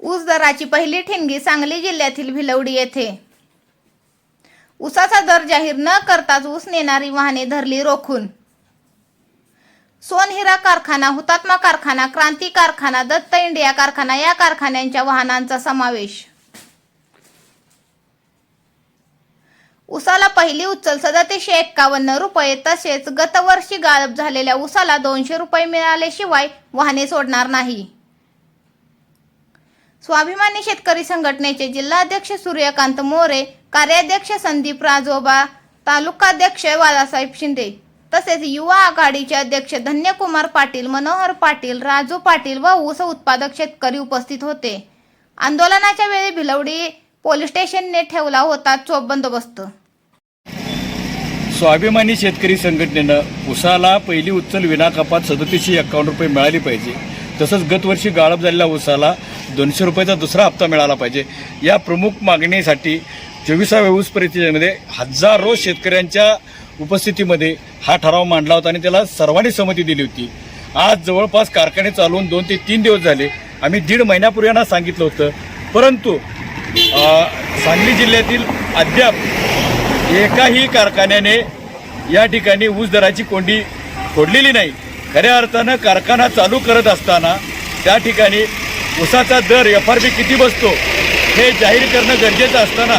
ऊस दराची पहिली ठिणगी सांगली जिल्ह्यातील भिलवडी येथे. ऊसाचा दर जाहीर न करताच ऊस नेणारी वाहने धरली रोखून. सोनहिरा कारखाना हुतात्मा कारखाना क्रांती कारखाना दत्त इंडिया कारखाना या कारखान्यांच्या वाहनांचा समावेश. उसाला पहिली उचल सदतीसशे एक्कावन्न रुपये तसेच गतवर्षी गाळप झालेल्या उसाला दोनशे रुपये मिळाल्याशिवाय वाहने सोडणार नाही. स्वाभिमानी शेतकरी संघटनेचे जिल्हाध्यक्ष सूर्यकांत मोरे कार्याध्यक्ष संदीप राजोबा तालुकाध्यक्ष बाळासाहेब शिंदे तसेच युवा आघाडीचे अध्यक्ष धन्यकुमार पाटील मनोहर पाटील राजू पाटील व ऊस उत्पादक शेतकरी उपस्थित होते. आंदोलनाच्या वेळी भिलवडी पोलीस स्टेशनने ठेवला होता चोप बंदोबस्त. स्वाभिमानी शेतकरी संघटनेनं उसाला पहिली उचल विना कपात सदतीसशे एक्कावन्न रुपये मिळाली पाहिजे. तसंच गतवर्षी गाळप झालेल्या ऊसाला दोनशे रुपयाचा दुसरा हप्ता मिळाला पाहिजे. या प्रमुख मागणीसाठी चोवीसाव्या ऊस परिषदेमध्ये हजारो शेतकऱ्यांच्या उपस्थितीमध्ये हा ठराव मांडला होता आणि त्याला सर्वांनी संमती दिली होती. आज जवळपास कारखाने चालवून दोन ते तीन दिवस झाले. आम्ही दीड महिन्यापूर्वी यांना सांगितलं होतं. परंतु सांगली जिल्ह्यातील अद्याप एकाही कारखान्याने या ठिकाणी ऊस दराची कोंडी फोडलेली नाही. खऱ्या अर्थानं कारखाना चालू करत असताना त्या ठिकाणी ऊसाचा दर एफ आर पी किती बसतो हे जाहीर करणं गरजेचं असताना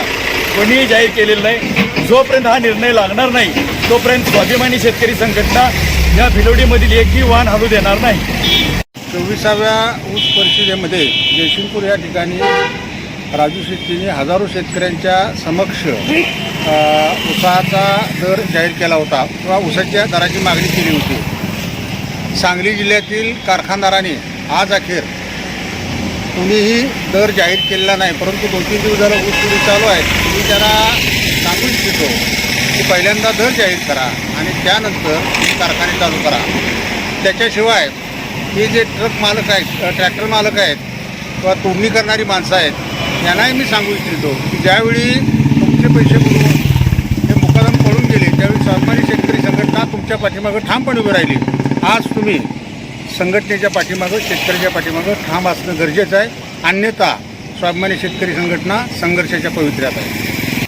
कोणीही जाहीर केलेलं नाही. जोपर्यंत हा निर्णय लागणार नाही तोपर्यंत स्वाभिमानी शेतकरी संघटना या भिलोडीमधील एकही वाहन हलू देणार नाही. चोवीसाव्या ऊस परिषदेमध्ये जयसिंगपूर या ठिकाणी राजू शेट्टीने हजारो शेतकऱ्यांच्या समक्ष उसाचा ऊसाचा दर जाहीर केला होता. किंवा ऊसाच्या दराची मागणी केली होती. सांगली जिल्ह्यातील कारखानदाराने आज अखेर कुणीही दर जाहीर केलेला नाही परंतु दोन तीन दिवस झालं ऊस तुरी चालू आहे. मी त्यांना सांगू इच्छितो की पहिल्यांदा दर जाहीर करा आणि त्यानंतर कारखाने चालू करा. त्याच्याशिवाय हे जे ट्रक मालक आहेत ट्रॅक्टर मालक आहेत किंवा तोडणी करणारी माणसं आहेत यांनाही मी सांगू इच्छितो की ज्यावेळी तुमचे पैसे बुडवून हे मुकादम पडून गेले त्यावेळी सरकारी शेतकरी संघटना तुमच्या पाठीमागं ठामपणे उभी राहिली. आज तुम्ही संघटनेच्या पाठीमागं शेतकऱ्याच्या पाठीमागं ठाम असणं गरजेचं आहे. अन्यथा स्वाभिमानी शेतकरी संघटना संघर्षाच्या पवित्र्यात आहे.